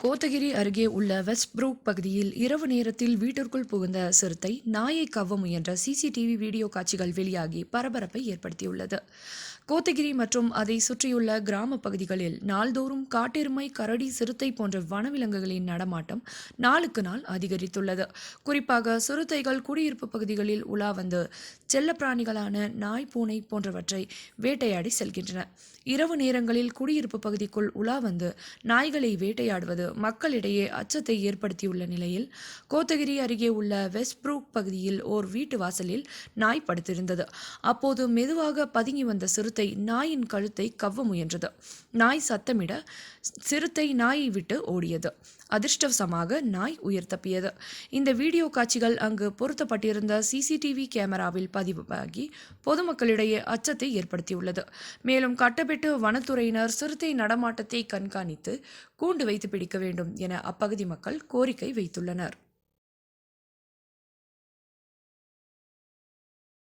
கோத்தகிரி அருகே உள்ள west Brook பகுதியில் இரவு நேரத்தில் வீட்டிற்குள் புகுந்த சிறுத்தை நாயை கவ்வ முயன்ற சிசிடிவி வீடியோ காட்சிகள் வெளியாகி பரபரப்பை ஏற்படுத்தியுள்ளது. கோத்தகிரி மற்றும் அதை சுற்றியுள்ள கிராம பகுதிகளில் நாள்தோறும் காட்டெருமை கரடி சிறுத்தை போன்ற வனவிலங்குகளின் நடமாட்டம் நாளுக்கு நாள் அதிகரித்துள்ளது. குறிப்பாக சிறுத்தைகள் குடியிருப்பு பகுதிகளில் உலா வந்து செல்லப்பிராணிகளான நாய் பூனை போன்றவற்றை வேட்டையாடி செல்கின்றன. இரவு நேரங்களில் குடியிருப்பு பகுதிக்குள் உலா வந்து நாய்களை வேட்டையாடுவது மக்களிடையே அச்சத்தை ஏற்படுத்தியுள்ள நிலையில் கோத்தகிரி அருகே உள்ள வெஸ்ட்ப்ரூக் பகுதியில் ஓர் வீட்டு வாசலில் நாய் படுத்திருந்தது. அப்போது மெதுவாக பதுங்கி வந்த சிறுத்தை நாயின் கழுத்தை கவ்வ முயன்றது. நாய் சத்தமிட சிறுத்தை நாயை விட்டு ஓடியது. அதிர்ஷ்டவசமாக நாய் உயிர் தப்பியது. இந்த வீடியோ காட்சிகள் அங்கு பொருத்தப்பட்டிருந்த சிசிடிவி கேமராவில் பதிவாகி பொதுமக்களிடையே அச்சத்தை ஏற்படுத்தியுள்ளது. மேலும் கட்டப்பெட்டு வனத்துறையினர் சிறுத்தை நடமாட்டத்தை கண்காணித்து கூண்டு வைத்து பிடிக்க வேண்டும் என அப்பகுதி மக்கள் கோரிக்கை வைத்துள்ளனர்.